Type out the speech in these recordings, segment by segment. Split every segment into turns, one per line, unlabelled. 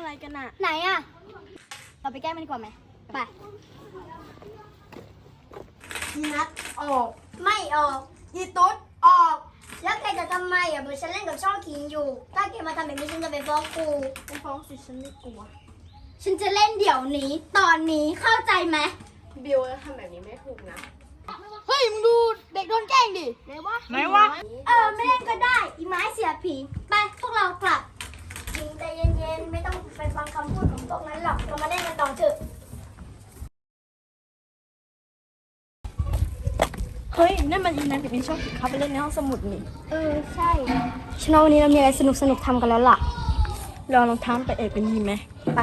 นอะไรกันอะ
ไหนอะเราไปแก้มันดีกว่าไหมไป
ยีนัดออก
ไม่ออก
ยีตุ๊ดออก
แล้วแกจะทำไมอะเมื่อฉันเล่นกับช่องคิงอยู่ ถ้าแกมาทำแบบนี้ฉันจะไปฟ้องครู
ไปฟ้องสิฉันไม่กลัว
ฉันจะเล่นเดี๋ยวนี้ ตอนนี้เข้าใจไหม
บิวทำแบบนี้ไม่ถูกนะ
เฮ้ย มึงดูเด็กโดนแกล้งดิ
ไหนวะ
ไหนวะ
เออไม่เล่นก็ได้ อีไม้เสียผี ไปพวกเรากลับคิงใจเย็นๆ ไม่ต้องไปฟังคำพูดของพวกนั้นหรอก เรามาเล่นกันต่อเถอะ
เฮ้ยนั่นมันยีนัดกับมีชอบเขาไปเล่นในห้องสมุดนี่
เออใช่ฉันว่าวันนี้เรามีอะไรสนุกสนุกๆทำกันแล้วล่ะ
ลองรองเท้าไปเอกเป็นยีไหม
ไป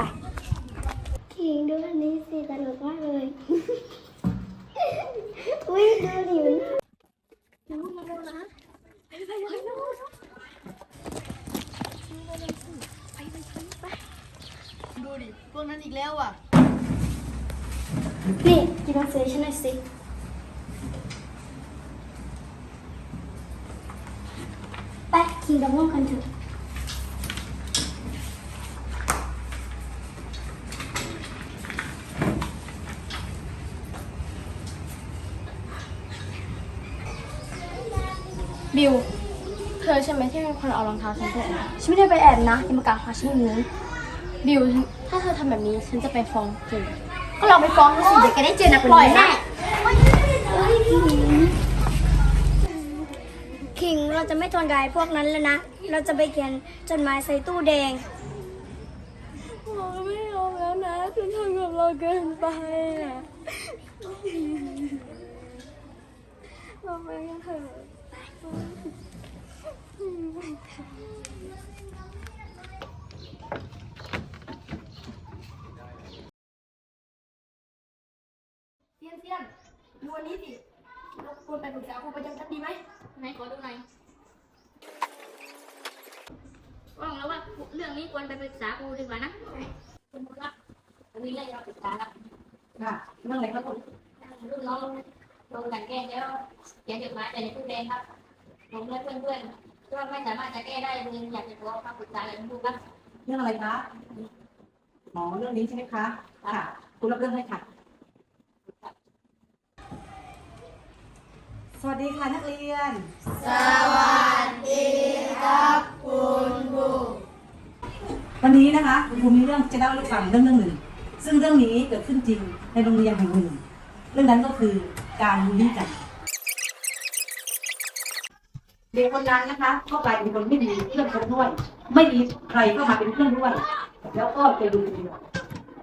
คิงดูอันนี้สิสนุกมากเลย อุ้ยดูดิมัน
ดูดิพวกนั้นอีกแล้วอะ
นี่กินหนังสือให้ฉันหน่อยสิ ไป กินกับม่วงกันเถอะ
บิว เธอใช่ไหมที่เป็นคนเอารองเท้าฉันไปแอบ
ฉันไม่ได้ไปแอบนะอย่ามากล่าวหาฉันอย่างนี้
บิว ถ้าเธอทำแบบนี้ฉันจะไปฟ้องครู
ก็ลองไปฟ้องดูสิเดี๋ยวแกได้เจอหนักกว่านี้แน่คิงเรา จะไม่ทนกับไอ้พวกนั้นแล้วนะ เราจะไปเขียนจดหมายใส่ตู้แดง
เราไม่ยอมแล้วนะคุณทำกับเราเกินไปอะเราไปกันเถอะ
เซียนเซียนดูวันนี้สิเราควรไปปรึกษาครูประจำชั้นดีไหม
ไหนขอดูหน่อย ว่างแล้วว่าเรื่องนี้ควรไปปรึกษาครูดีกว่านะคุณครูครับวันนี้เรื่องเราปรึกษาครับ
ค่ะเรื่องอะไรครับผม
รุ่นน้องลงกันแกล้งแล้วเขียนจดหมายแต่ในตู้แดงครับ ผมและเพื่อนๆก็ไม่สามารถจะแก้ได้เลยอยากจะขอคำปรึกษาจากคุณครูครับ
เรื่องอะไรคะอ๋อเรื่องนี้ใช่ไหมคะค่ะคุณรับเรื่องให้ค่ะสวัสดีค่ะนักเรียน ส วันนี้นะคะคุณครูมีเรื่องจะเล่าให้ฟังเรื่องเรื่องหนึ่ง ซึ่งเรื่องนี้เกิดขึ้นจริงในโรงเรียนแห่งหนึ่ง เรื่องนั้นก็คือการบูลลี่กัน เด็กคนนั้นนะคะ ก็กลายเป็นคนไม่มีเพื่อนคนด้วย ไม่มีใครเข้ามาเป็นเพื่อนด้วย แล้วก็จะดูคนเดียว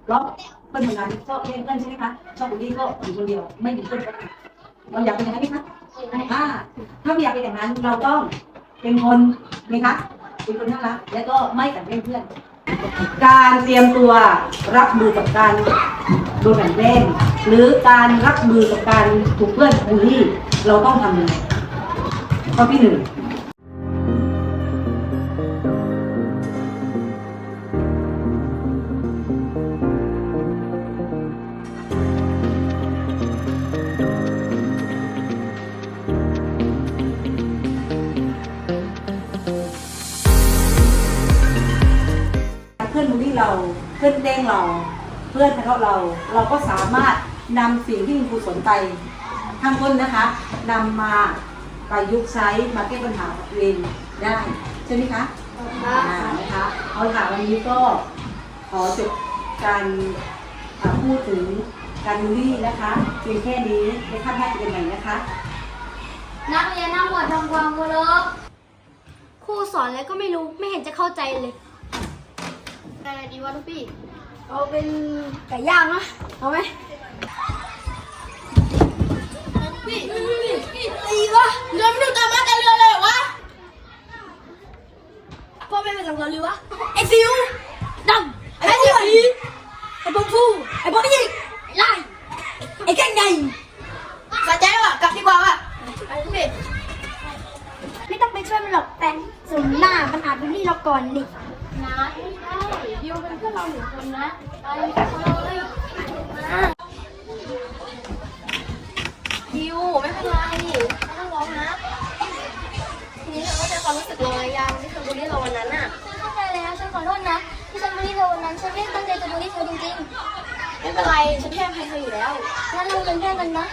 เพราะเพื่อนคนนั้นชอบเล่นเพื่อนใช่ไหมคะชอบบูลลี่ก็อยู่คนเดียว ไม่มีเพื่อนคนเราอยากเป็นอย่างนั้นไหมคะอ่าถ้าไม่อยากเป็นอย่างนั้นเราต้องเป็นคนไหมคะเป็นคนน่ารักแล้วก็ไม่กันแกล้งเพื่อน การเตรียมตัวรับมือกับการโดนกลันแกล้งหรือการรับมือกับการถูกเพื่อนบูลลี่ เราต้องทำยังไงข้อที่หนึ่ง เพื่อนบูลลี่เราเพื่อนแกล้งเรา เพื่อนทะเลาะเรา เราก็สามารถนำสิ่งที่คุณครูสนใจข้างต้นนะคะนำมาประยุกต์ใช้มาแก้ปัญหาตัวเองได้ใช่ไหมคะอ่านะคะเอาละค่ะวันนี้ก็ขอจบการอ่าพูดถึงการบูลลี่นะคะเพียงแค่นี้ในขั้นแรกจะเป็นไหนนะคะ
นักเรียนทั้งหมดทำความเคารพครูสอนอะไรก็ไม่รู้ไม่เห็นจะเข้าใจเลย
อะไรดีวะลูกพี่
เอาเป็นไก่ย่างนะเอาไหมพี่พี่ตีวะเดินไม่ดูตามมาแต่เรือเลยวะพ่อแม่เป็นสังเกตหรือวะไอ้ซิวดำไอ้เสียผีไอ้บงฟูไอ้บอลยิงไอ้ไล่ไอ้แก่งใหญ่สนใจว่ะกลับดีกว่าว่ะไอ้พี่ไม่ต้องไปช่วยมันหรอกแปงสมหน้ามันอาจบูลลี่เราก่อนดิ
นะไม่ได้ดิวเป็นเพื่อนเราหนึ่งคนนะ ไปเลยดิวไม่เป็นไรไม่ต้องร้องนะ
ทีนี้เราก็จะความรู้สึกเราหลายอย่างที่เธอบูลลี่เราวันนั้นอะ ฉันเข้าใจแล้วฉันขอโทษนะที่ฉันบูลลี่เธอวันนั้นไม่ได้ตั้งใจจะบูลลี่เธอจริงๆ
ไม่เป็นไรฉันแค่ให้เธออยู่แล้ว
งั้นเราเป็นเพื่อนกันนะ